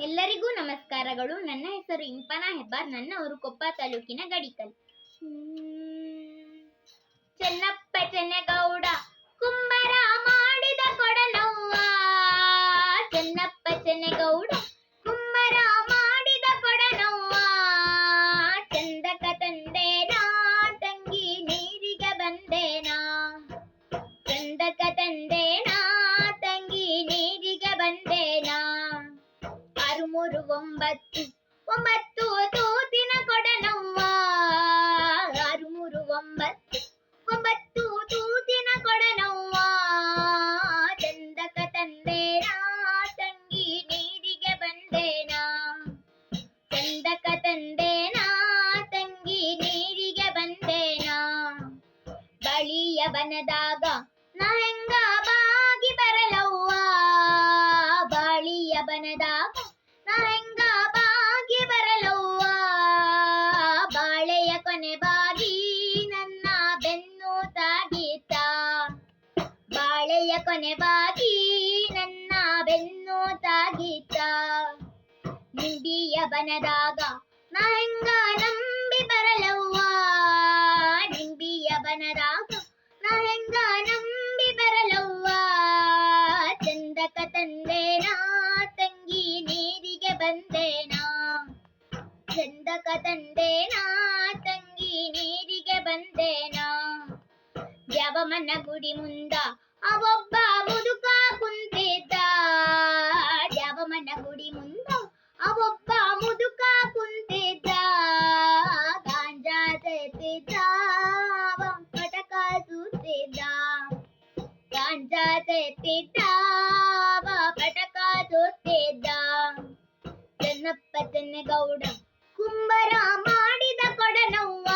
ಎಲ್ಲರಿಗೂ ನಮಸ್ಕಾರಗಳು. ನನ್ನ ಹೆಸರು ಇಂಪನಾ ಹೆಬ್ಬಾರ್. ನನ್ನ ಊರು ಕೊಪ್ಪ ತಾಲೂಕಿನ ಗಡಿಕಲ್. ಚೆನ್ನಪ್ಪ ಚೆನ್ನಗೌಡ, ಕುಂಬರ ಮಾಡಿದ ಕೊಡನವ್ವ ಚೆನ್ನಪ್ಪ ಚೆನ್ನಗೌಡ ಒಂಬತ್ತು ಒಂಬತ್ತು ತೂತಿನ ಕೊಡನವ್ವ ಆರು ಮೂರು ಒಂಬತ್ತು ಒಂಬತ್ತು ತೂತಿನ ಕೊಡನವ್ವ ಚಂದಕ ತಂದೇನಾ, ತಂಗಿ ನೀರಿಗೆ ಬಂದೇನಾ. ಚಂದಕ ತಂದೇನಾ, ತಂಗಿ ನೀರಿಗೆ ಬಂದೇನಾ. ಬಳಿಯ ಬನದಾಗ ನಾ ಹೆಂಗ ಬಾಗಿ ಬರಲವ್ವ. ಬಾಳಿಯ ಬನದಾಗ ಕೊನೆ ಬಾಗಿ ನನ್ನ ಬೆನ್ನು ತಾಗಿದ್ದ. ನಿಂಬಿಯ ಬನದಾಗ ನಾ ಹೆಂಗ ನಂಬಿ ಬರಲವ್ವ. ನಿಂಬಿಯ ಬನದಾಗ ನಾ ಹೆಂಗ ನಂಬಿ ಬರಲವ್ವ. ಚಂದಕ ತಂದೇನ, ತಂಗಿ ನೀರಿಗೆ ಬಂದೇನ. ಚಂದಕ ತಂದೇನ, ತಂಗಿ ನೀರಿಗೆ ಬಂದೇನ. ಯಾವ ಮನ ಗುಡಿ ಮುಂದ ಅವೊಬ್ಬ ಮುದುಕ ಕುಂತಿದ್ದ ದ್ಯಾವಮ್ಮನ ಗುಡಿ ಮುಂದ ಅವೊಬ್ಬ ಮುದುಕ ಕುಂತಿದ್ದ ಗಾಂಜಾ ತೆತ್ತಿದ್ದ ಅವ ಪಟಕ ಸುತ್ತಿದ್ದ ಗಾಂಜಾ ತೆತ್ತಿದ್ದ ಅವ ಪಟಕ ಸುತ್ತಿದ್ದ ಚೆನ್ನಪ್ಪ ಚೆನ್ನಗೌಡ ಕುಂಬರ ಮಾಡಿದ ಕೊಡನವ್ವ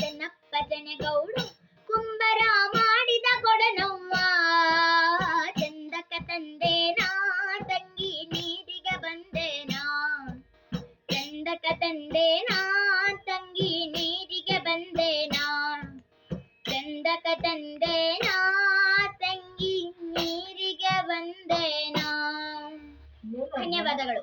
ಚೆನ್ನಪ್ಪ ಚೆನ್ನಗೌಡ ಮುಂದಕ ತಂದೆ ನಾ ತಂಗಿ ನೀರಿಗೆ ಬಂದೆ ನಾ ಚಂದಕ ತಂದೆ ನಾ ತಂಗಿ ನೀರಿಗೆ ಬಂದೆ ನಾ ಧನ್ಯವಾದಗಳು.